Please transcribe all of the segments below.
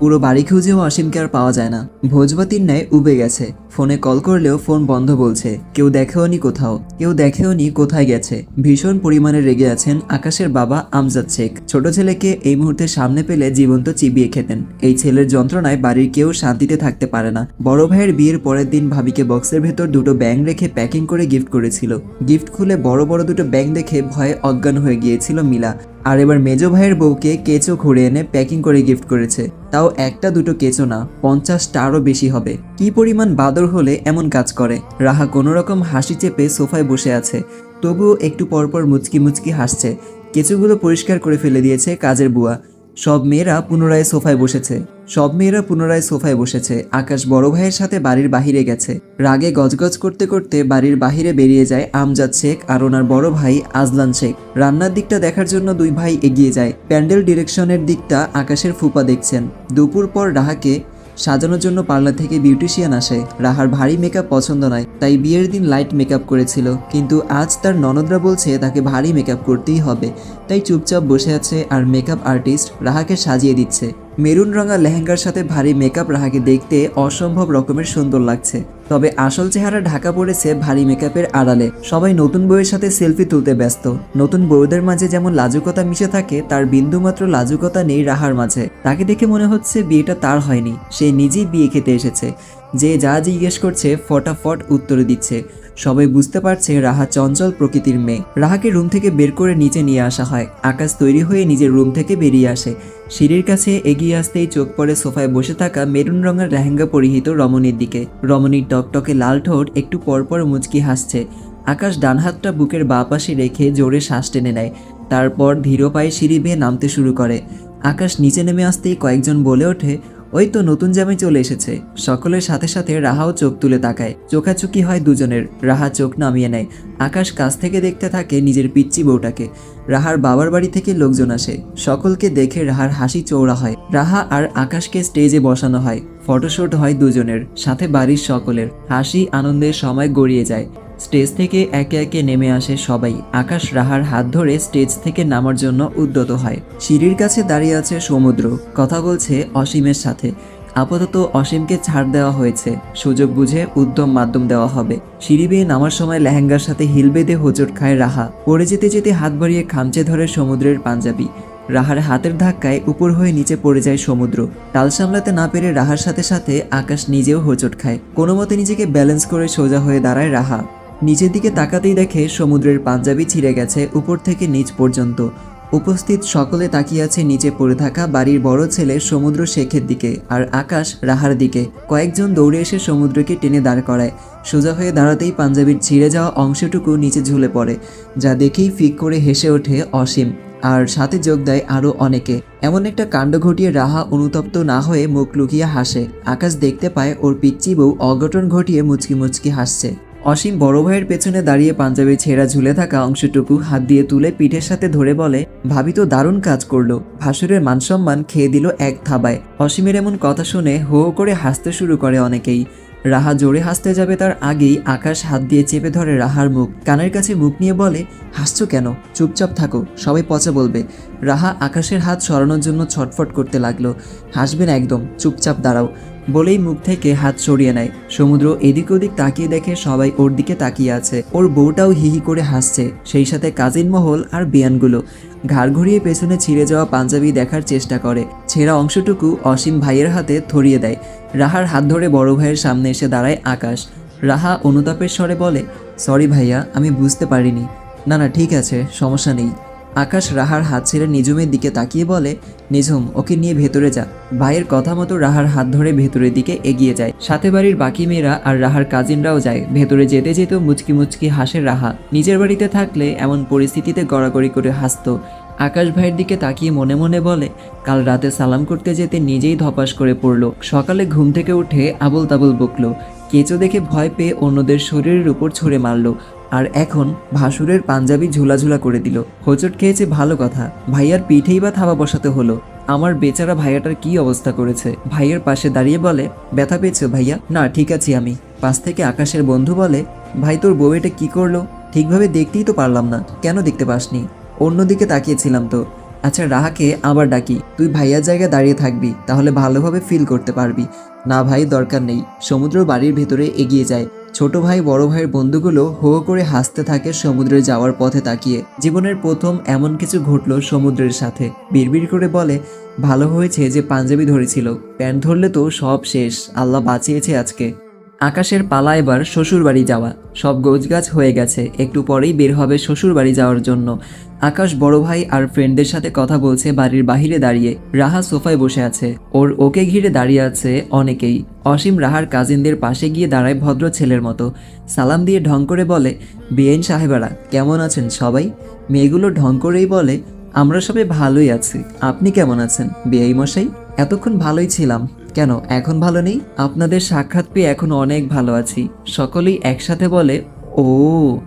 পুরো বাড়ি খুঁজেও অসীমকে আর পাওয়া যায় না। ভোজবাতির ন্যায় উবে গেছে। ফোনে কল করলেও ফোন বন্ধ বলছে। কেউ দেখেওনি কোথাও। কেউ দেখেওনি কোথায় গেছে। ভীষণ পরিমাণে রেগে আছেন আকাশের বাবা আমজাদ শেখ। ছোট ছেলেকে এই মুহূর্তে সামনে পেলে জীবন্ত চিবিয়ে খেতেন। এই ছেলের যন্ত্রণায় বাড়ির কেউ শান্তিতে থাকতে পারে না। বড় ভাইয়ের বিয়ের পরের দিন ভাবিকে বক্সের ভেতর দুটো ব্যাং রেখে প্যাকিং করে গিফট করেছিল। গিফট খুলে বড় বড় দুটো ব্যাং দেখে ভয়ে অজ্ঞান হয়ে গিয়েছিল মিলা। আর এবার মেজো ভাইয়ের বউকে কেঁচো ঘুরে এনে প্যাকিং করে গিফট করেছে। তাও একটা দুটো কেঁচো না, পঞ্চাশটারও বেশি হবে। কি পরিমাণ বাদর হলে এমন কাজ করে। রাহা কোনো রকম হাসি চেপে সোফায় বসে আছে। তবুও একটু পরপর মুচকি মুচকি হাসছে। কেঁচোগুলো পরিষ্কার করে ফেলে দিয়েছে কাজের বুয়া। সব মেয়েরা পুনরায় সোফায় বসেছে। সব মেয়েরা পুনরায় সোফায় বসেছে। আকাশ বড় ভাইয়ের সাথে বাড়ির বাহিরে গেছে। রাগে গজগজ করতে করতে বাড়ির বাহিরে বেরিয়ে যায় আমজাদ শেখ আর ওনার বড় ভাই আজলান শেখ। রান্নার দিকটা দেখার জন্য দুই ভাই এগিয়ে যায়। প্যান্ডেল ডিরেকশনের দিকটা আকাশের ফুপা দেখছেন। দুপুর পর রাহাকে সাজানোর জন্য পার্লার থেকে বিউটিশিয়ান আসে। রাহার ভারী মেকআপ পছন্দ নয়, তাই বিয়ের দিন লাইট মেকআপ করেছিল। কিন্তু আজ তার ননদরা বলছে তাকে ভারী মেকআপ করতেই হবে। তাই চুপচাপ বসে আছে আর মেকআপ আর্টিস্ট রাহাকে সাজিয়ে দিচ্ছে। মেরুন রঙা লেহেঙ্গার সাথে ভারী মেকআপ রাহাকে দেখতে অসম্ভব রকমের সুন্দর লাগছে। তবে আসল চেহারা ঢাকা পড়েছে ভারী মেকআপের আড়ালে। সবাই নতুন বইয়ের সাথে সেলফি তুলতে ব্যস্ত। নতুন বউদের মাঝে যেমন লাজুকতা মিশে থাকে, তার বিন্দুমাত্র লাজুকতা নেই রাহার মাঝে। তাকে দেখে মনে হচ্ছে বিয়েটা তার হয়নি। সে নিজেই বিয়ে খেতে এসেছে। যে যা জিজ্ঞেস করছে ফটাফট উত্তরে দিচ্ছে। সবাই বুঝতে পারছে রাহা চঞ্চল প্রকৃতির মেয়ে। রাহাকে রুম থেকে বের করে নিচে নিয়ে আসা হয়। আকাশ তৈরি হয়ে নিজের রুম থেকে বেরিয়ে আসে। সিঁড়ির কাছে এগিয়ে আসতেই চোখ পড়ে সোফায় বসে থাকা মেরুন রঙের লেহেঙ্গা পরিহিত রমণীর দিকে। রমণীর টকটকে লাল ঠোঁট একটু পরপর মুচকি হাসছে। আকাশ ডান হাতটা বুকের বাঁ পাশে রেখে জোরে শ্বাস টেনে নেয়। তারপর ধীর পায়ে সিঁড়ি বেয়ে নামতে শুরু করে। আকাশ নিচে নেমে আসতেই কয়েকজন বলে ওঠে ওই তো নতুন জামাই চলে এসেছে। সকলের সাথে সাথে রাহাও চোখ তুলে তাকায়। চোখাচুকি হয় দুজনের। রাহা চোখ নামিয়ে নেয়। আকাশ কাছ থেকে দেখতে থাকে নিজের পিচ্চি বউটাকে। রাহার বাবার বাড়ি থেকে লোকজন আসে। সকলকে দেখে রাহার হাসি চৌড়া হয়। রাহা আর আকাশকে স্টেজে বসানো হয়। ফটোশ্যুট হয় দুজনের, সাথে বাড়ির সকলের। হাসি, আনন্দের সময় গড়িয়ে যায়। স্টেজ থেকে একে একে নেমে আসে সবাই। আকাশ রাহার হাত ধরে স্টেজ থেকে নামার জন্য উদ্যত হয়। সিঁড়ির কাছে দাঁড়িয়ে আছে সমুদ্র। কথা বলছে অসীমের সাথে। আপাতত অসীমকে ছাড় দেওয়া হয়েছে। সুযোগ বুঝে উদ্যম মাধ্যম দেওয়া হবে। সিঁড়ি বেয়ে নামার সময় লেহেঙ্গার সাথে হিল বেঁধে হোঁচট খায় রাহা। পড়ে যেতে যেতে হাত বাড়িয়ে খামচে ধরে সমুদ্রের পাঞ্জাবি। রাহার হাতের ধাক্কায় উপর হয়ে নিচে পড়ে যায় সমুদ্র। টাল সামলাতে না পেরে রাহার সাথে সাথে আকাশ নিজেও হোঁচট খায়। কোনো মতে নিজেকে ব্যালেন্স করে সোজা হয়ে দাঁড়ায় রাহা। নিচের দিকে তাকাতেই দেখে সমুদ্রের পাঞ্জাবি ছিঁড়ে গেছে উপর থেকে নিচ পর্যন্ত। উপস্থিত সকলে তাকিয়ে আছে নিচে পড়ে থাকা বাড়ির বড় ছেলে সমুদ্র শেখের দিকে আর আকাশ রাহার দিকে। কয়েকজন দৌড়ে এসে সমুদ্রকে টেনে দাঁড় করায়। সোজা হয়ে দাঁড়াতেই পাঞ্জাবির ছিঁড়ে যাওয়া অংশটুকু নিচে ঝুলে পড়ে, যা দেখেই ফিক করে হেসে ওঠে অসীম। আর সাথে যোগ দেয় আরও অনেকে। এমন একটা কাণ্ড ঘটিয়ে রাহা অনুতপ্ত না হয়ে মুখ লুকিয়ে হাসে। আকাশ দেখতে পায় ওর পিচ্চি বউ অঘটন ঘটিয়ে মুচকি মুচকি হাসছে। অসীম বড় ভাইয়ের পেছনে দাঁড়িয়ে পাঞ্জাবির ছেঁড়া ঝুলে থাকা অংশটুকু হাত দিয়ে তুলে পিঠের সাথে ধরে বলে, ভাবি তো দারুণ কাজ করল। ভাসুরের মানসম্মান খেয়ে দিল এক থাবায়। অসীমের এমন কথা শুনে হো হো করে হাসতে শুরু করে অনেকেই। রাহা জোরে হাসতে যাবে তার আগেই আকাশ হাত দিয়ে চেপে ধরে রাহার মুখ। কানের কাছে মুখ নিয়ে বলে, হাসছো কেন? চুপচাপ থাকো, সবাই পচা বলবে। রাহা আকাশের হাত সরানোর জন্য ছটফট করতে লাগল। হাসবেন একদম, চুপচাপ দাঁড়াও। বলেই মুখ থেকে হাত সরিয়ে নেয়। সমুদ্র এদিক ওদিক তাকিয়ে দেখে সবাই ওর দিকে তাকিয়ে আছে। ওর বউটাও হিহি করে হাসছে। সেই সাথে কাজিন মহল আর বিয়ানগুলো। ঘাড় ঘুরিয়ে পেছনে ছিঁড়ে যাওয়া পাঞ্জাবি দেখার চেষ্টা করে। ছেঁড়া অংশটুকু অসীম ভাইয়ের হাতে ধরিয়ে দেয়। রাহার হাত ধরে বড় ভাইয়ের সামনে এসে দাঁড়ায় আকাশ। রাহা অনুতাপের স্বরে বলে, সরি ভাইয়া, আমি বুঝতে পারিনি। না না, ঠিক আছে, সমস্যা নেই। আকাশ রাহার হাত ছেড়ে নিজুমের দিকে তাকিয়ে বলে, নিঝুম, ওকে নিয়ে ভেতরে যা। ভাইয়ের কথা মতো রাহার হাত ধরে ভেতরের দিকে এগিয়ে যায়। সাথে বাড়ির বাকি মেয়েরা আর রাহার কাজিনরাও যায়। ভেতরে যেতে যেতেও মুচকি মুচকি হাসে রাহা। নিজের বাড়িতে থাকলে এমন পরিস্থিতিতে গড়াগড়ি করে হাসতো। আকাশ ভাইয়ের দিকে তাকিয়ে মনে মনে বলে, কাল রাতে সালাম করতে যেতে নিজেই ধপাস করে পড়ল। সকালে ঘুম থেকে উঠে আবল তাবল বকলো। কেঁচো দেখে ভয় পেয়ে অন্যদের শরীরের উপর ছুঁড়ে মারলো। আর এখন ভাসুরের পাঞ্জাবি ঝুলাঝুলা করে দিল। হোঁচট খেয়েছে ভালো কথা। ভাইয়ার পিঠেই বা থাবা বসাতে হলো। আমার বেচারা ভাইয়াটার কি অবস্থা করেছে? ভাইয়ের পাশে দাঁড়িয়ে বলে, ব্যথা পেয়েছ ভাইয়া? না, ঠিক আছি আমি। পাশ থেকে আকাশের বন্ধু বলে, ভাই, তোর বউ এটা কি করল? ঠিকভাবে দেখতেই তো পারলাম না। কেন দেখতে পাসনি? অন্যদিকে তাকিয়েছিলাম তো। আচ্ছা রাহাকে আবার ডাকি। তুই ভাইয়ার জায়গায় দাঁড়িয়ে থাকবি, তাহলে ভালোভাবে ফিল করতে পারবি। না ভাই, দরকার নেই। সমুদ্র বাড়ির ভেতরে এগিয়ে যায়। ছোট ভাই, বড় ভাইয়ের বন্ধুগুলো হো করে হাসতে থাকে সমুদ্রে যাওয়ার পথে তাকিয়ে। জীবনের প্রথম এমন কিছু ঘটল সমুদ্রের সাথে। বিড়বিড় করে বলে, ভালো হয়েছে যে পাঞ্জাবি ধরেছিল। প্যান্ট ধরলে তো সব শেষ। আল্লাহ বাঁচিয়েছে আজকে। আকাশের পালা এবার শ্বশুরবাড়ি যাওয়া। সব গোছগাছ হয়ে গেছে। একটু পরেই বের হবে শ্বশুরবাড়ি যাওয়ার জন্য। আকাশ বড় ভাই আর ফ্রেন্ডদের সাথে কথা বলছে বাড়ির বাহিরে দাঁড়িয়ে। রাহা সোফায় বসে আছে। ওর ওকে ঘিরে দাঁড়িয়ে আছে অনেকেই। অসীম রাহার কাজিনদের পাশে গিয়ে দাঁড়ায় ভদ্র ছেলের মতো। সালাম দিয়ে ঢং করে বলে বিএন সাহেবারা, কেমন আছেন সবাই? মেয়েগুলো ঢং করেই বলে, আমরা সবাই ভালোই আছি। আপনি কেমন আছেন? বিআই মশাই, এতক্ষণ ভালোই ছিলাম। কেন? এখন ভালো নেই? আপনাদের সাক্ষাৎ পেয়ে এখন অনেক ভালো আছি। সকলেই একসাথে বলে, ও,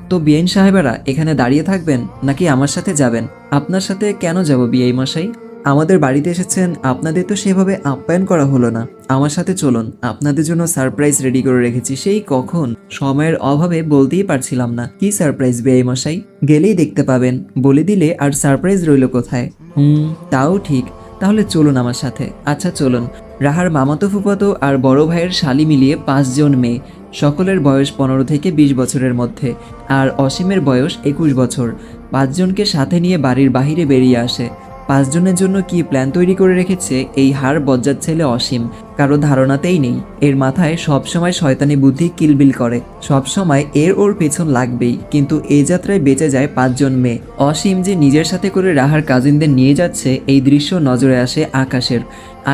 তো বিএন সাহেবেরা এখানে দাঁড়িয়ে থাকবেন নাকি আমার সাথে যাবেন? আপনার সাথে কেন যাব বিআই মশাই? আমাদের বাড়িতে এসেছেন, আপনাদের তো সেভাবে আপ্যায়ন করা হলো না। আমার সাথে চলুন, আপনাদের জন্য সারপ্রাইজ রেডি করে রেখেছি। সেই কখন? সময়ের অভাবে বলতেই পারছিলাম না। কি সারপ্রাইজ বিআই মশাই? গেলেই দেখতে পাবেন। বলে দিলে আর সারপ্রাইজ রইল কোথায়? হুম, তাও ঠিক। তাহলে চলুন আমার সাথে। আচ্ছা চলুন। রাহার মামাতো ফুপাতো আর বড় ভাইয়ের শালি মিলিয়ে পাঁচজন মেয়ে, সকলের বয়স পনেরো থেকে বিশ বছরের মধ্যে, আর অসীমের বয়স একুশ বছর। পাঁচজনকে সাথে নিয়ে বাড়ির বাহিরে বেরিয়ে আসে। পাঁচজনের জন্য কি প্ল্যান তৈরি করে রেখেছে এই হার বজ্জার ছেলে অসীম? কারও ধারণাতেই নেই। এর মাথায় সবসময় শয়তানি বুদ্ধি কিলবিল করে। সবসময় এর ওর পেছন লাগবেই। কিন্তু এই যাত্রায় বেঁচে যায় পাঁচজন মেয়ে। অসীম যে নিজের সাথে করে রাহার কাজিনদের নিয়ে যাচ্ছে, এই দৃশ্য নজরে আসে আকাশের।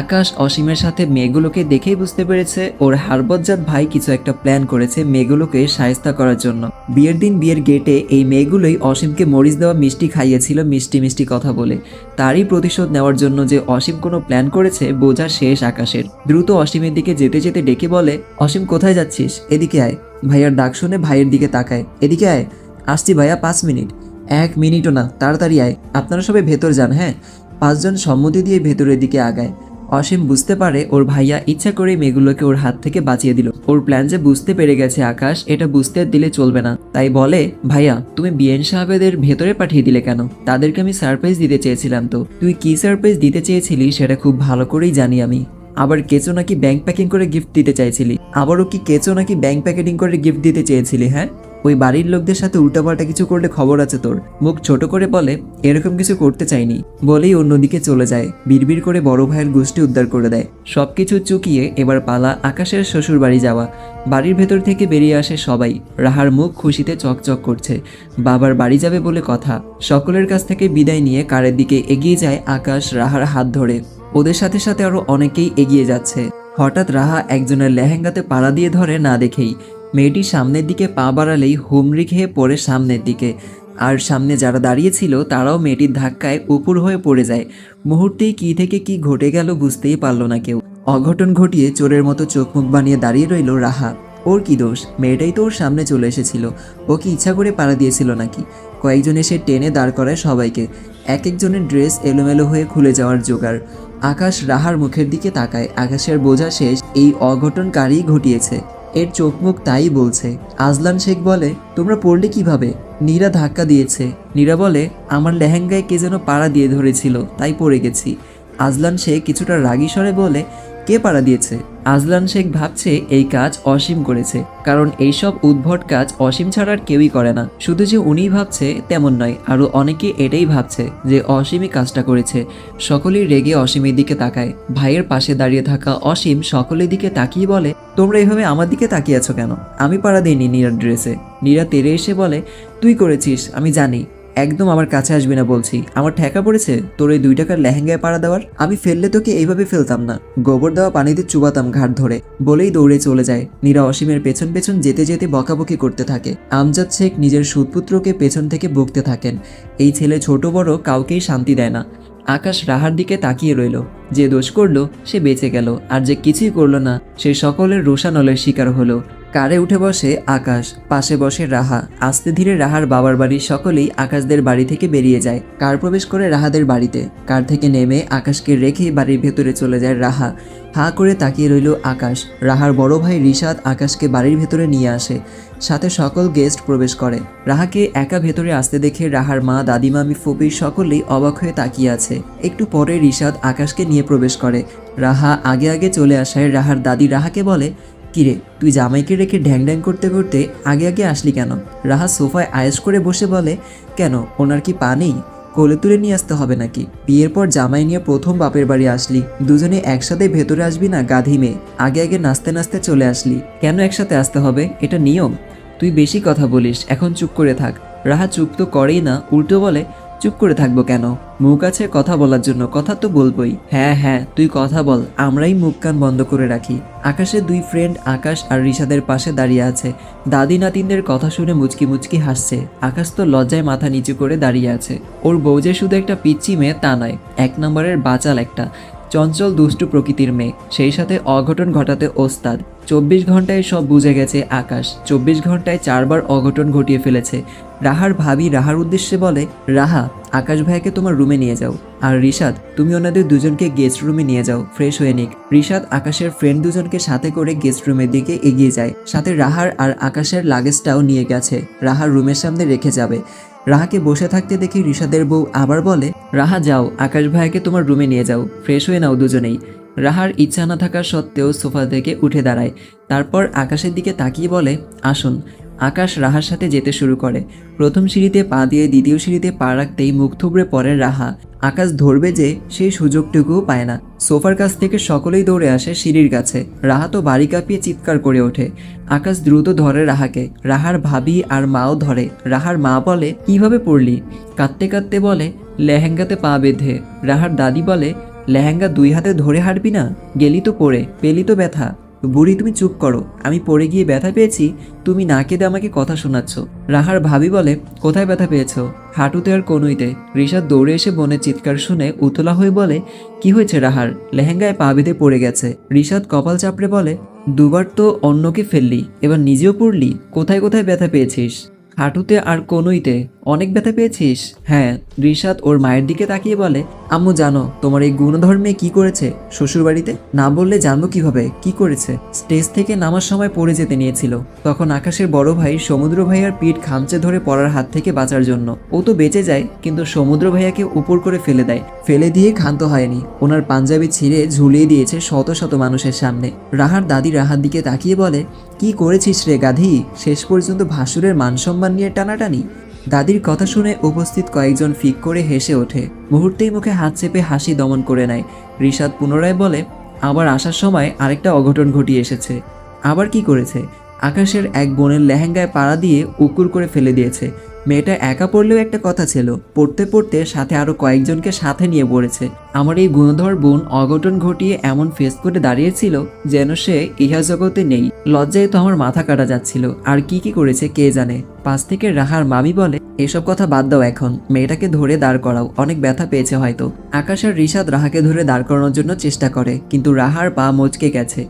আকাশ অসীমের সাথে মেয়েগুলোকে দেখেই বুঝতে পেরেছে ওর হারবজ্জাত ভাই কিছু একটা প্ল্যান করেছে মেয়েগুলোকে সায়স্তা করার জন্য। বিয়ের দিন বিয়ের গেটে এই মেয়েগুলোই অসীমকে মরিচ দেওয়া মিষ্টি খাইয়েছিল মিষ্টি মিষ্টি কথা বলে। তারই প্রতিশোধ নেওয়ার জন্য যে অসীম কোনো প্ল্যান করেছে বোঝা শেষ আকাশের। দ্রুত অসীমের দিকে যেতে যেতে ডেকে বলে, অসীম, কোথায় যাচ্ছিস? এদিকে আয়। ভাইয়ার ডাক শুনে ভাইয়ের দিকে তাকায়, এদিকে আয়। আসছি ভাইয়া পাঁচ মিনিট। এক মিনিটও না, তাড়াতাড়ি আয়। আপনারা সবাই ভেতর যান হ্যাঁ? পাঁচজন সম্মতি দিয়ে ভেতরের দিকে আগায়। অসীম বুঝতে পারে ওর ভাইয়া ইচ্ছা করে মেয়েগুলোকে ওর হাত থেকে বাঁচিয়ে দিল। ওর প্ল্যান যে বুঝতে পেরে গেছে আকাশ, এটা বুঝতে দিলে চলবে না। তাই বলে, ভাইয়া, তুমি বিএন সাহেবেদের ভেতরে পাঠিয়ে দিলে কেন? তাদেরকে আমি সারপ্রাইজ দিতে চেয়েছিলাম তো। তুই কি সারপ্রাইজ দিতে চেয়েছিলি সেটা খুব ভালো করেই জানি আমি। আবার কেচো নাকি ব্যাংক প্যাকিং করে গিফট দিতে চাইছিলি? আবারও কি কেচো নাকি ব্যাংক প্যাকেটিং করে গিফট দিতে চেয়েছিলি হ্যাঁ? ওই বাড়ির লোকদের সাথে উল্টাপাল্টা কিছু করলে খবর আছে তোর। মুখ ছোট করে বলে, এরকম কিছু করতে চাইনি। বলেই অন্যদিকে চলে যায়। বিড়বিড় করে বড় ভাইয়ের গোষ্ঠী উদ্ধার করে দেয়। সবকিছু চুকিয়ে এবার পালা আকাশের শ্বশুর বাড়ি যাওয়া। বাড়ির ভেতর থেকে বেরিয়ে আসে সবাই। রাহার মুখ খুশিতে চকচক করছে। বাবার বাড়ি যাবে বলে কথা। সকলের কাছ থেকে বিদায় নিয়ে কারের দিকে এগিয়ে যায় আকাশ রাহার হাত ধরে। ওদের সাথে সাথে আরও অনেকেই এগিয়ে যাচ্ছে। হঠাৎ রাহা একজনের লেহেঙ্গাতে পাড়া দিয়ে ধরে না দেখেই। মেয়েটি সামনের দিকে পা বাড়ালেই হুমড়ি খেয়ে পড়ে সামনের দিকে। আর সামনে যারা দাঁড়িয়ে ছিল, তারাও মেয়েটির ধাক্কায় উপুর হয়ে পড়ে যায়। মুহূর্তেই কি থেকে কি ঘটে গেল বুঝতেই পারল না কেউ। অঘটন ঘটিয়ে চোরের মতো চোখ মুখ বানিয়ে দাঁড়িয়ে রইল রাহা। ওর কি দোষ? মেয়েটাই তো ওর সামনে চলে এসেছিল। ও কি ইচ্ছা করে পাড়া দিয়েছিল নাকি? কয়েকজন এসে টেনে দাঁড় করায় সবাইকে। এক একজনের ড্রেস এলোমেলো হয়ে খুলে যাওয়ার জোগাড়। আকাশ রাহার মুখের দিকে তাকায়। আকাশের বোঝা শেষ। এই অঘটনকারী ঘটিয়েছে। এর চোখ মুখ তাই বলছে। আজলান শেখ বলে, তোমরা পড়লে কীভাবে? নীরা ধাক্কা দিয়েছে। নীরা বলে, আমার লেহেঙ্গায় কে যেন পাড়া দিয়ে ধরেছিল, তাই পড়ে গেছি। আজলান শেখ কিছুটা রাগী স্বরে বলে কে পাড়া দিয়েছে? আজলান শেখ ভাবছে এই কাজ অসীম করেছে, কারণ এইসব উদ্ভট কাজ অসীম ছাড়া আর কেউই করে না। শুধু যে উনিই ভাবছে, তেমন নয়, আরও অনেকে এটাই ভাবছে যে অসীমই কাজটা করেছে। সকলেই রেগে অসীমের দিকে তাকায়। ভাইয়ের পাশে দাঁড়িয়ে থাকা অসীম সকলের দিকে তাকিয়ে বলে, তোমরা এভাবে আমার দিকে তাকিয়ে আছো কেন? আমি পাড়া দিইনি নীরার ড্রেসে। নীরা তেরে এসে বলে, তুই করেছিস, আমি জানি। একদম আমার কাছে আসবি না বলছি। আমার ঠেকা পড়েছে তোর এই দুই টাকার লেহেঙ্গায় পাড়া দেওয়ার? আমি ফেললে তোকে এইভাবে ফেলতাম না। গোবর দেওয়া পানিতে চুবাতাম ঘাট ধরে। বলেই দৌড়ে চলে যায়। নীরা অসীমের পেছন পেছন যেতে যেতে বকাবকি করতে থাকে। আমজাদ শেখ নিজের সুদপুত্রকে পেছন থেকে বকতে থাকেন। এই ছেলে ছোট বড় কাউকেই শান্তি দেয় না। আকাশ রাহার দিকে তাকিয়ে রইল। যে দোষ করল, সে বেঁচে গেল। আর যে কিছুই করল না, সে সকলের রোষানলের শিকার হলো। কারে উঠে বসে আকাশ, পাশে বসে রাহা। আস্তে ধীরে রাহার বাবার বাড়ির সকলেই আকাশদের বাড়ি থেকে বেরিয়ে যায়। কার প্রবেশ করে রাহাদের বাড়িতে? কার থেকে নেমে আকাশকে রেখে বাড়ির ভেতরে চলে যায় রাহা। হা করে তাকিয়ে রইল আকাশ। রাহার বড় ভাই রিশাদ আকাশকে বাড়ির ভেতরে নিয়ে আসে। সাথে সকল গেস্ট প্রবেশ করে। রাহাকে একা ভেতরে আসতে দেখে রাহার মা, দাদিমামি, ফুপির সকলেই অবাক হয়ে তাকিয়ে আছে। একটু পরে রিশাদ আকাশকে নিয়ে প্রবেশ করে। রাহা আগে আগে চলে আসায় রাহার দাদি রাহাকে বলে কিরে, তুই জামাইকে রেখে ঢ্যাং ঢ্যাং করতে করতে আগে আগে আসলি কেন? রাহা সোফায় আয়েস করে বসে বলে, কেন, ওনার কি পা নেই? কোলে তুলে নিয়ে আসতে হবে নাকি? বিয়ের পর জামাই নিয়ে প্রথম বাপের বাড়ি আসলি। দুজনে একসাথে ভেতরে আসবি না, গাধি মেয়ে? আগে আগে নাচতে নাচতে চলে আসলি। কেন একসাথে আসতে হবে? এটা নিয়ম। তুই বেশি কথা বলিস, এখন চুপ করে থাক। রাহা চুপ তো করেই না, উল্টো বলে চুপ করে থাকব কেন? মুখ আছে কথা বলার জন্য, কথা তো বলবোই। হ্যাঁ হ্যাঁ তুই কথা বল, আমরাই মুখ কান বন্ধ করে রাখি। আকাশে দুই ফ্রেন্ড আকাশ আর রিশাদের পাশে দাঁড়িয়ে আছে। দাদি নাতিনদের কথা শুনে মুচকি মুচকি হাসছে। আকাশ তো লজ্জায় মাথা নিচু করে দাঁড়িয়ে আছে। ওর বউ যে শুধু একটা পিচ্ছি মেয়ে, তা নয়, এক নম্বরের বাচাল একটা। চঞ্চল দুষ্টু প্রকৃতির মেয়ে। সেই সাথে অঘটন ঘটাতে ওস্তাদ। চব্বিশ ঘন্টায় সব বুঝে গেছে আকাশ। চব্বিশ ঘন্টায় চারবার অঘটন ঘটিয়ে ফেলেছে। রাহার ভাবি রাহার উদ্দেশ্যে বলে, রাহা, আকাশ ভাইকে তোমার রুমে নিয়ে যাও। আর রিশাদ, তুমি ওনাদের দুজনকে গেস্ট রুমে নিয়ে যাও। ফ্রেশ হয়ে নিক। রিশাদ আকাশের ফ্রেন্ড দুজনকে সাথে করে গেস্ট রুমের দিকে এগিয়ে যায়। সাথে রাহার আর আকাশের লাগেজটাও নিয়ে গেছে। রাহার রুমের সামনে রেখে যাবে। রাহাকে বসে থাকতে দেখি ঋষাদের বউ আবার বলে, রাহা, যাও, আকাশ ভাইকে তোমার রুমে নিয়ে যাও। ফ্রেশ হয়ে নাও দুজনেই। রাহার ইচ্ছা না থাকা সত্ত্বেও সোফা থেকে উঠে দাঁড়ায়। তারপর আকাশের দিকে তাকিয়ে বলে, আসুন। আকাশ রাহার সাথে যেতে শুরু করে। প্রথম সিঁড়িতে পা দিয়ে দ্বিতীয় সিঁড়িতে পা রাখতেই মুখ থুবড়ে পড়ে রাহা। আকাশ ধরবে যে সেই সুযোগটুকুও পায় না। সোফার কাছ থেকে সকলেই দৌড়ে আসে সিঁড়ির কাছে। রাহা তো বাড়ি কাঁপিয়ে চিৎকার করে ওঠে। আকাশ দ্রুত ধরে রাহাকে। রাহার ভাবি আর মাও ধরে। রাহার মা বলে, কীভাবে পড়লি? কাঁদতে কাঁদতে বলে, লেহেঙ্গাতে পা বেঁধে। রাহার দাদি বলে, লেহেঙ্গা দুই হাতে ধরে হাঁটবি না? গেলি তো পড়ে, পেলি তো ব্যথা। বুড়ি, তুমি চুপ করো। আমি পড়ে গিয়ে ব্যথা পেয়েছি, তুমি না কেঁদে আমাকে কথা শোনাচ্ছ। রাহার ভাবি বলে, কোথায় ব্যথা পেয়েছ? হাঁটুতে আর কনুইতে। ঋষাদ দৌড়ে এসে বোনের চিৎকার শুনে উতলা হয়ে বলে, কি হয়েছে রাহার? লেহেঙ্গায় পা বেঁধে পড়ে গেছে। ঋষাদ কপাল চাপড়ে বলে, দুবার তো অন্যকে ফেললি, এবার নিজেও পড়লি। কোথায় কোথায় ব্যথা পেয়েছিস? হাঁটুতে আর কনুইতে, অনেক ব্যথা পেয়েছিস? হ্যাঁ। রিশাদ ওর মায়ের দিকে তাকিয়ে বলে আম্মু জানো, তোমার এই গুণধর্মে কি করেছে? শ্বশুরবাড়িতে? না বললে জানব কীভাবে? কি করেছে? স্টেজ থেকে নামার সময় পড়ে যেতে নিয়েছিল। তখন আকাশের বড় ভাই সমুদ্র ভাইয়ার পিঠ খামচে ধরে পড়ার হাত থেকে বাঁচার জন্য। ও তো বেঁচে যায়, কিন্তু সমুদ্র ভাইয়াকে উপর করে ফেলে দেয়। ফেলে দিয়ে ক্ষান্ত হয়নি। ওনার পাঞ্জাবি ছিঁড়ে ঝুলিয়ে দিয়েছে শত শত মানুষের সামনে। রাহার দাদি রাহার দিকে তাকিয়ে বলে, কি করেছিস রে গাধি? শেষ পর্যন্ত ভাসুরের মানসম্মান নিয়ে টানাটানি? দাদির কথা শুনে উপস্থিত কয়েকজন ফিক করে হেসে ওঠে। মুহূর্তেই মুখে হাত চেপে হাসি দমন করে নেয়। ঋষাদ পুনরায় বলে, আবার আসার সময় আরেকটা অঘটন ঘটিয়ে এসেছে। আবার কি করেছে? আকাশের এক বোনের লেহেঙ্গায় পাড়া দিয়ে উকুর করে ফেলে দিয়েছে। মেয়েটা একা পড়লেও একটা কথা ছিল, পড়তে পড়তে সাথে আরও কয়েকজনকে সাথে নিয়ে পড়েছে। আমার এই গুণধর বোন অঘটন ঘটিয়ে এমন ফেস করে দাঁড়িয়েছিল যেন সে ইহা জগতে নেই। লজ্জায় তো আমার মাথা কাটা যাচ্ছিল, আর কি কি করেছে কে জানে? পাশ থেকে রাহার মামি বলে, এসব কথা বাদ দাও এখন, মেয়েটাকে ধরে দাঁড় করাও, অনেক ব্যথা পেয়েছে হয়তো। আকাশ আর রিশাদ রাহাকে ধরে দাঁড় করানোর জন্য চেষ্টা করে, কিন্তু রাহার পা মচকে গেছে।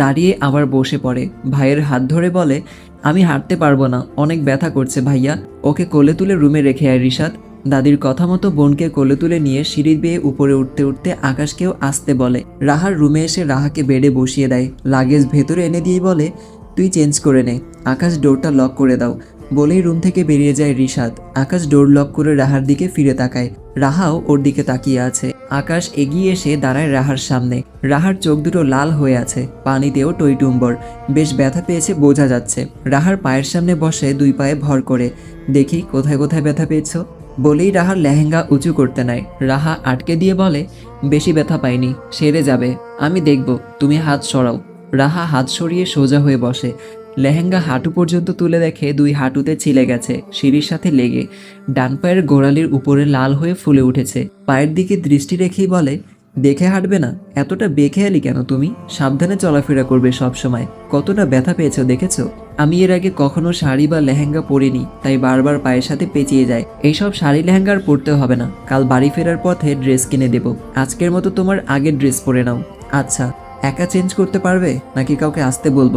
দাঁড়িয়ে আবার বসে পড়ে। ভাইয়ের হাত ধরে বলে আমি হাঁটতে পারব না, অনেক ব্যথা করছে ভাইয়া। ওকে কোলে তুলে রুমে রেখে আয় রিশাদ। দাদির কথা মতো বোনকে কোলে তুলে নিয়ে সিঁড়ি বেয়ে উপরে উঠতে উঠতে আকাশকেও আসতে বলে। রাহার রুমে এসে রাহাকে বেডে বসিয়ে দেয়। লাগেজ ভেতরে এনে দিয়ে বলে, তুই চেঞ্জ করে নে। আকাশ ডোরটা লক করে দাও। বলেই রুম থেকে বেরিয়ে যায় রিশাদ। আকাশ ডোর লক করে রাহার দিকে ফিরে তাকায়। রাহাও ওর দিকে তাকিয়ে আছে। আকাশ এগিয়ে এসে দাঁড়ায় রাহার সামনে। রাহার চোখ দুটো লাল হয়ে আছে, পানিতেও টইটুম্বর। বেশ ব্যথা পেয়েছে, বোঝা যাচ্ছে। রাহার পায়ের সামনে বসে দুই পায়ে ভর করে। দেখি, কোথায় কোথায় ব্যথা পেয়েছ? বলেই রাহার লেহেঙ্গা উঁচু করতে নাই রাহা আটকে দিয়ে বলে, বেশি ব্যথা পাইনি, সেরে যাবে। আমি দেখব, তুমি হাত সরাও। রাহা হাত সরিয়ে সোজা হয়ে বসে। লেহেঙ্গা হাঁটু পর্যন্ত তুলে দেখে দুই হাঁটুতে ছিলে গেছে, সিঁড়ির সাথে লেগে। ডান পায়ের গোড়ালির উপরে লাল হয়ে ফুলে উঠেছে। পায়ের দিকে দৃষ্টি রেখেই বলে, দেখে হাঁটবে না? এতটা বেখেয়ালি কেন তুমি? সাবধানে চলাফেরা করবে সব সময় কতটা ব্যথা পেয়েছ, দেখেছ? আমি এর আগে কখনো শাড়ি বা লেহেঙ্গা পরিনি, তাই বারবার পায়ের সাথে পেঁচিয়ে যায়। এইসব শাড়ি লেহেঙ্গার পরতে হবে না। কাল বাড়ি ফেরার পথে ড্রেস কিনে দেব। আজকের মতো তোমার আগের ড্রেস পরে নাও। আচ্ছা একা চেঞ্জ করতে পারবে? নাকি কাউকে আসতে বলব?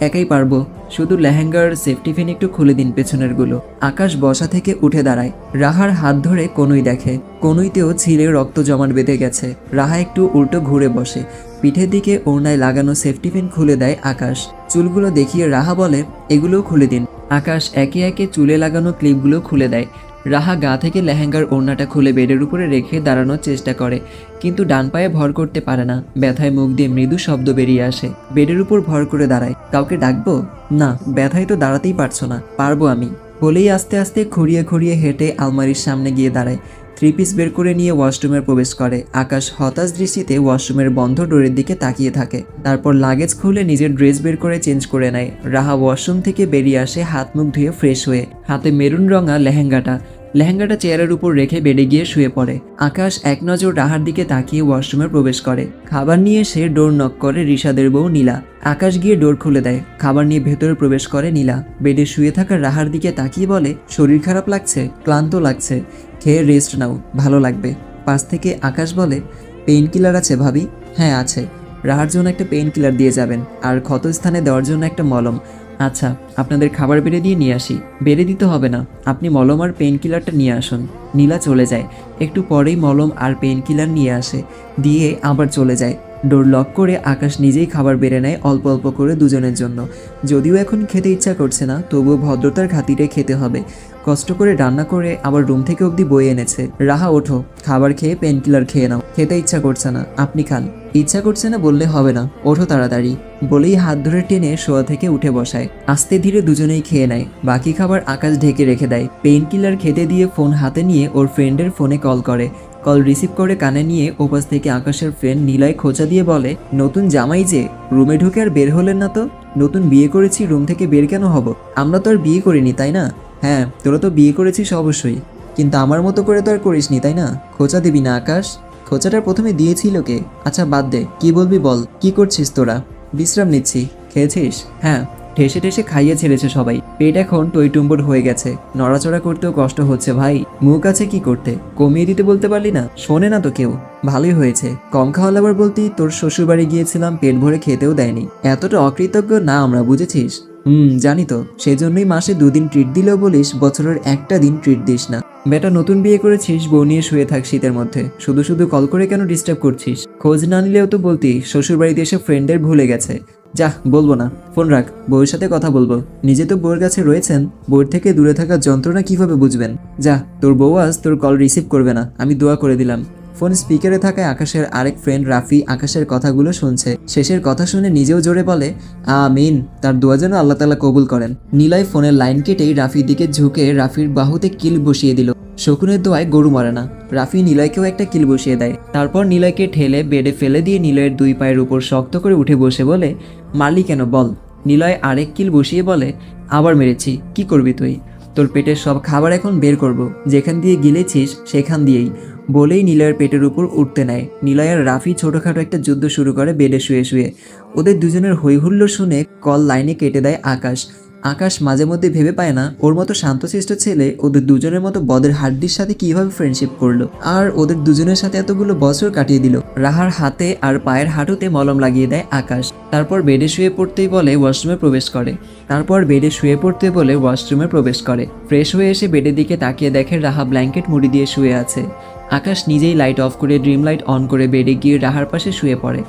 একাই পারব। শুধু লেহেঙ্গার সেফটি ফিন একটু খুলে দিন পেছনেরগুলো আকাশ বসা থেকে উঠে দাঁড়ায়। রাহার হাত ধরে কনুই দেখে। কনুইতেও ছিলে রক্ত জমাট বেঁধে গেছে। রাহা একটু উল্টো ঘুরে বসে। পিঠের দিকে ওড়নায় লাগানো সেফটি পিন খুলে দেয় আকাশ। চুলগুলো দেখিয়ে রাহা বলে, এগুলোও খুলে দিন। আকাশ একে একে চুলে লাগানো ক্লিপগুলো খুলে দেয়। রাহা গা থেকে লেহেঙ্গার ওড়নাটা খুলে বেডের উপরে রেখে দাঁড়ানোর চেষ্টা করে, কিন্তু ডান পায়ে ভর করতে পারে না। ব্যথায় মুখ দিয়ে মৃদু শব্দ বেরিয়ে আসে। বেডের উপর ভর করে দাঁড়ায়। কাউকে ডাকবো? না, ব্যথায় তো দাঁড়াতেই পারছ না। পারব আমি। বলেই আস্তে আস্তে খুঁড়িয়ে খুঁড়িয়ে হেঁটে আলমারির সামনে গিয়ে দাঁড়ায়। থ্রি পিস বের করে নিয়ে ওয়াশরুমে প্রবেশ করে। আকাশ হতাশ দৃষ্টিতে ওয়াশরুমের বন্ধ ডোরের দিকে তাকিয়ে থাকে। তারপর লাগেজ খুলে নিজের ড্রেস বের করে চেঞ্জ করে নেয়। রাহা ওয়াশরুম থেকে বেরিয়ে আসে হাত মুখ ধুয়ে ফ্রেশ হয়ে। হাতে মেরুন রঙা লেহেঙ্গাটা। লেহেঙ্গাটা চেয়ারের উপর রেখে বেডে গিয়ে শুয়ে পড়ে। আকাশ এক নজর রাহার দিকে তাকিয়ে ওয়াশরুমে প্রবেশ করে। খাবার নিয়ে সে ডোর নক করে রিশাদের বউ নীলা। আকাশ গিয়ে ডোর খুলে দেয়। খাবার নিয়ে ভেতরে প্রবেশ করে নীলা। বেডে শুয়ে থাকা রাহার দিকে তাকিয়ে বলে, শরীর খারাপ লাগছে? ক্লান্ত লাগছে? খেয়ে রেস্ট নাও, ভালো লাগবে। পাশ থেকে আকাশ বলে পেইন কিলার আছে ভাবি? হ্যাঁ আছে। রাহার জন্য একটা পেইন কিলার দিয়ে যাবেন, আর ক্ষতস্থানে দেওয়ার জন্য একটা মলম। আচ্ছা আপনাদের খাবার বেড়ে দিয়ে নিয়ে আসি। বেড়ে দিতে হবে না, আপনি মলম আর পেইন কিলারটা নিয়ে আসুন। নীলা চলে যায়। একটু পরেই মলম আর পেইন কিলার নিয়ে আসে, দিয়ে আবার চলে যায়। ডোর লক করে আকাশ নিজেই খাবার বেড়ে নেয় অল্প অল্প করে দুজনের জন্য। যদিও এখন খেতে ইচ্ছা করছে না, তবুও ভদ্রতার খাতিরে খেতে হবে। কষ্ট করে রান্না করে আবার রুম থেকে অবধি বয়ে এনেছে। রাহা, ওঠো, খাবার খেয়ে পেন কিলার খেয়ে নাও। খেতে ইচ্ছা করছে না। আপনি খান। ইচ্ছা করছে না বললে হবে না। ওঠো তাড়াতাড়ি। বলেই হাত ধরে টেনে শোয়া থেকে উঠে বসায়। আস্তে ধীরে দুজনেই খেয়ে নেয়। বাকি খাবার আকাশ ঢেকে রেখে দেয়। পেইন কিলার খেতে দিয়ে ফোন হাতে নিয়ে ওর ফ্রেন্ডের ফোনে কল করে। কল রিসিভ করে কানে নিয়ে ওপাশ থেকে আকাশের ফ্রেন্ড নীলায় খোঁচা দিয়ে বলে, নতুন জামাই যে, রুমে ঢুকে আর বের হলেন না তো? নতুন বিয়ে করেছি, রুম থেকে বের কেন হব? আমরা তো আর বিয়ে করিনি, তাই না? হ্যাঁ তোরা তো বিয়ে করেছিস অবশ্যই। কিন্তু আমার মতো করে তো আর করিসনি, তাই না? খোঁচা দিবি না, আকাশ? খোঁচাটা প্রথমে দিয়েছিল কে? আচ্ছা বাদ দে। কি বলবি বল? কি করছিস তোরা? বিশ্রাম নিচ্ছি। খেয়েছিস? হ্যাঁ। ঠেসে ঠেসে খাইয়ে ছেড়েছে সবাই। পেট এখন টইটুম্বর হয়ে গেছে। নড়াচড়া করতেও কষ্ট হচ্ছে ভাই। মুখ আছে কি করতে? কমিয়ে দিতে বলতে পারলি না? শোনে না তো কেউ। ভালোই হয়েছে। কম খাওয়া লাবার বলতেই তোর শ্বশুর বাড়ি গিয়েছিলাম, পেট ভরে খেতেও দেয়নি। এতটা অকৃতজ্ঞ না আমরা, বুঝেছিস? হুম, জানি তো। সেজন্যই মাসে দুদিন ট্রিট দিলেও বলিস, বছরের একটা দিন ট্রিট দিস না। বেটা, নতুন বিয়ে করেছিস, বউ নিয়ে শুয়ে থাক শীতের মধ্যে। শুধু শুধু কল করে কেন ডিস্টার্ব করছিস? খোঁজ না নিলেও তো বলতি শ্বশুর বাড়িতে এসে ফ্রেন্ডের ভুলে গেছে। যা, বলব না। ফোন রাখ, বউয়ের সাথে কথা বলব। নিজে তো বউয়ের কাছে রয়েছেন, বউয়ের থেকে দূরে থাকার যন্ত্রণা কীভাবে বুঝবেন? যা, তোর বউ আজ তোর কল রিসিভ করবে না, আমি দোয়া করে দিলাম। ফোন স্পিকারে থাকায় আকাশের আরেক ফ্রেন্ড রাফি আকাশের কথাগুলো শুনছে। শেষের কথা শুনে নিজেও জোরে বলে, আমিন। তার দোয়া যেন আল্লাহ তালা কবুল করেন। নীলয় ফোনের লাইন কেটেই রাফির দিকে ঝুঁকে রাফির বাহুতে কিল বসিয়ে দিল। শকুনের দোয়ায় গরু মারে না। রাফি নিলয়কেও একটা কিল বসিয়ে দেয়। তারপর নিলয়কে ঠেলে, বেডে ফেলে দিয়ে নিলয়ের দুই পায়ের উপর শক্ত করে উঠে বসে বলে মারলি কেন বল? নিলয় আরেক কিল বসিয়ে বলে, আবার মেরেছি। কি করবি তুই? তোর পেটের সব খাবার এখন বের করব। যেখান দিয়ে গিলেছিস, সেখান দিয়েই। বলেই নিলয়ের পেটের উপর উঠতে নেয়। নিলয় আর রাফি ছোটোখাটো একটা যুদ্ধ শুরু করে বেডে শুয়ে শুয়ে। ওদের দুজনের হৈহুল্য শুনে কল লাইনে কেটে দেয় আকাশ। আকাশ মাঝে মধ্যে ভেবে পায় না, ওর মতো শান্তশিষ্ট ছেলে ওদের দুজনের মতো বদের হাড্ডির সাথে কীভাবে ফ্রেন্ডশিপ করল? আর ওদের দুজনের সাথে এতগুলো বছর কাটিয়ে দিল। রাহার হাতে আর পায়ের হাঁটুতে মলম লাগিয়ে দেয় আকাশ। তারপর বেডে শুয়ে পড়তেই বলে ওয়াশরুমে প্রবেশ করে। তারপর বেডে শুয়ে পড়তে বলে ওয়াশরুমে প্রবেশ করে। ফ্রেশ হয়ে এসে বেডের দিকে তাকিয়ে দেখে রাহা ব্ল্যাঙ্কেট মুড়ি দিয়ে শুয়ে আছে। আকাশ নিজেই লাইট অফ করে ড্রিম লাইট অন করে বেডে গিয়ে রাহার পাশে শুয়ে পড়ে।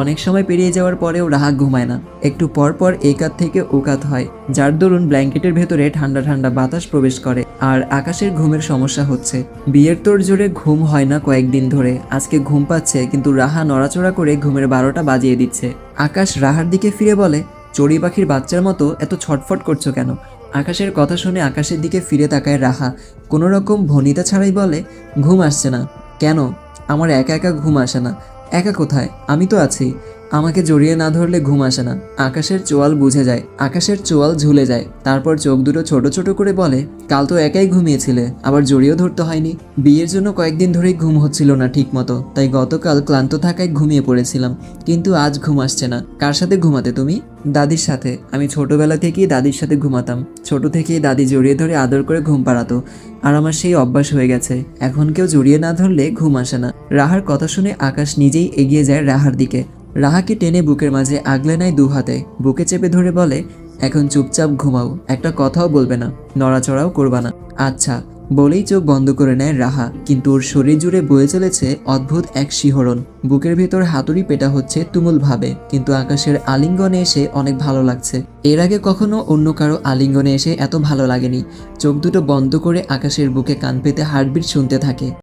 অনেক সময় পেরিয়ে যাওয়ার পরেও রাহা ঘুমায় না। একটু পর পর এই কাত থেকে ও কাত হয়, যার দরুন ব্ল্যাঙ্কেটের ভেতরে ঠান্ডা ঠান্ডা বাতাস প্রবেশ করে, আর আকাশের ঘুমের সমস্যা হচ্ছে। বিয়ের তোর জোরে ঘুম হয় না কয়েকদিন ধরে, আজকে ঘুম পাচ্ছে, কিন্তু রাহা নড়াচড়া করে ঘুমের বারোটা বাজিয়ে দিচ্ছে। আকাশ রাহার দিকে ফিরে বলে, চড়ি পাখির বাচ্চার মতো এত ছটফট করছ কেন? আকাশের কথা শুনে আকাশের দিকে ফিরে তাকায় রাহা। কোনো রকম ভনিতা ছাড়াই বলে, ঘুম আসছে না। কেন? আমার একা একা ঘুম আসে না। একা কোথায়? আমি তো আছি। আমাকে জড়িয়ে না ধরলে ঘুম আসে না। আকাশের চোয়াল বুঝে যায়। আকাশের চোয়াল ঝুলে যায়। তারপর চোখ দুটো ছোট ছোট করে বলে, কাল তো একাই ঘুমিয়েছিলে, আবার জড়িয়েও ধরতে হয়নি। বিয়ের জন্য কয়েকদিন ধরেই ঘুম হচ্ছিল না ঠিক মতো তাই গতকাল ক্লান্ত থাকায় ঘুমিয়ে পড়েছিলাম। কিন্তু আজ ঘুম আসছে না। কার সাথে ঘুমাতে তুমি? দাদির সাথে। আমি ছোটবেলা থেকেই দাদির সাথে ঘুমাতাম। ছোট থেকেই দাদি জড়িয়ে ধরে আদর করে ঘুম পাড়াতো। আর আমার সেই অভ্যাস হয়ে গেছে। এখন কেউ জড়িয়ে না ধরলে ঘুম আসে না। রাহার কথা শুনে আকাশ নিজেই এগিয়ে যায় রাহার দিকে। রাহাকে টেনে বুকের মাঝে আগলে নেয় দু হাতে। বুকে চেপে ধরে বলে, এখন চুপচাপ ঘুমাও, একটা কথাও বলবে না, নড়াচড়াও করবা না। আচ্ছা বলেই চোখ বন্ধ করে নেয় রাহা, কিন্তু ওর শরীর জুড়ে বয়ে চলেছে অদ্ভুত এক শিহরণ। বুকের ভেতর হাতুড়ি পেটা হচ্ছে তুমুল ভাবে কিন্তু আকাশের আলিঙ্গনে এসে অনেক ভালো লাগছে। এর আগে কখনো অন্য কারও আলিঙ্গনে এসে এত ভালো লাগেনি। চোখ দুটো বন্ধ করে আকাশের বুকে কান পেতে হার্টবিট শুনতে থাকে।